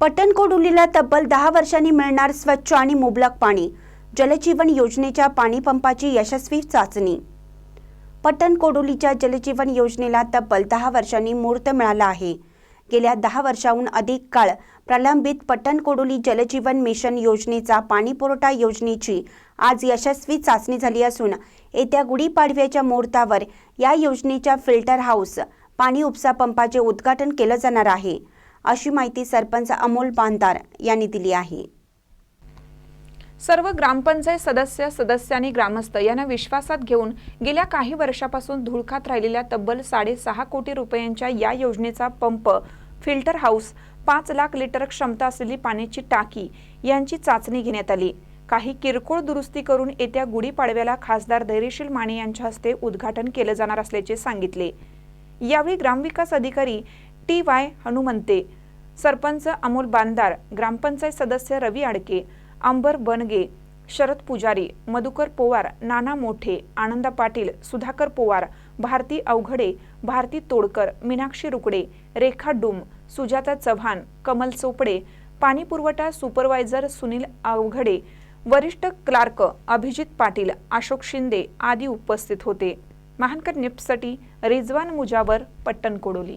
पट्टणकोडुलीला तब्बल दहा वर्षांनी मिळणार स्वच्छ आणि मुबलक पाणी. जलजीवन योजनेच्या पाणीपंपाची यशस्वी चाचणी. पट्टणकोडोलीच्या जलजीवन योजनेला तब्बल दहा वर्षांनी मुहूर्त मिळाला आहे. गेल्या दहा वर्षाहून अधिक काळ प्रलंबित पट्टणकोडोली जलजीवन मिशन योजनेचा पाणीपुरवठा योजनेची आज यशस्वी चाचणी झाली असून येत्या गुढीपाडव्याच्या मुहूर्तावर या योजनेच्या फिल्टर हाऊस पाणी उपसा पंपाचे उद्घाटन केलं जाणार आहे. अशी माहिती सरपंच अमोल पांतार यांनी दिली आहे. सर्व ग्रामपंचायत सदस्य सदस्यांनी ग्रामस्थ यांना विश्वासात घेऊन गेल्या काही वर्षापासून धुळखात राहिलेल्या तब्बल साडेसहा कोटी रुपयांच्या या योजनेचा पंप फिल्टर हाऊस पाच लाख लिटर क्षमता असलेली पाण्याची टाकी यांची चाचणी घेण्यात आली. काही किरकोळ दुरुस्ती करून येत्या गुढीपाडव्याला खासदार धैर्यशील माने यांच्या हस्ते उद्घाटन केलं जाणार असल्याचे सांगितले. यावेळी ग्रामविकास अधिकारी टी वाय हनुमंते सरपंच अमोल बांदार ग्रामपंचायत सदस्य रवी आडके अंबर बनगे शरद पुजारी मधुकर पोवार नाना मोठे आनंदा पाटील सुधाकर पोवार भारती अवघडे भारती तोडकर मीनाक्षी रुकडे रेखा डुम सुजाता चव्हाण कमल चोपडे पाणी पुरवठा सुपरवायझर सुनील अवघडे वरिष्ठ क्लार्क अभिजित पाटील अशोक शिंदे आदी उपस्थित होते. महानकर निप्ससाठी रिजवान मुजावर पट्टण कोडोली.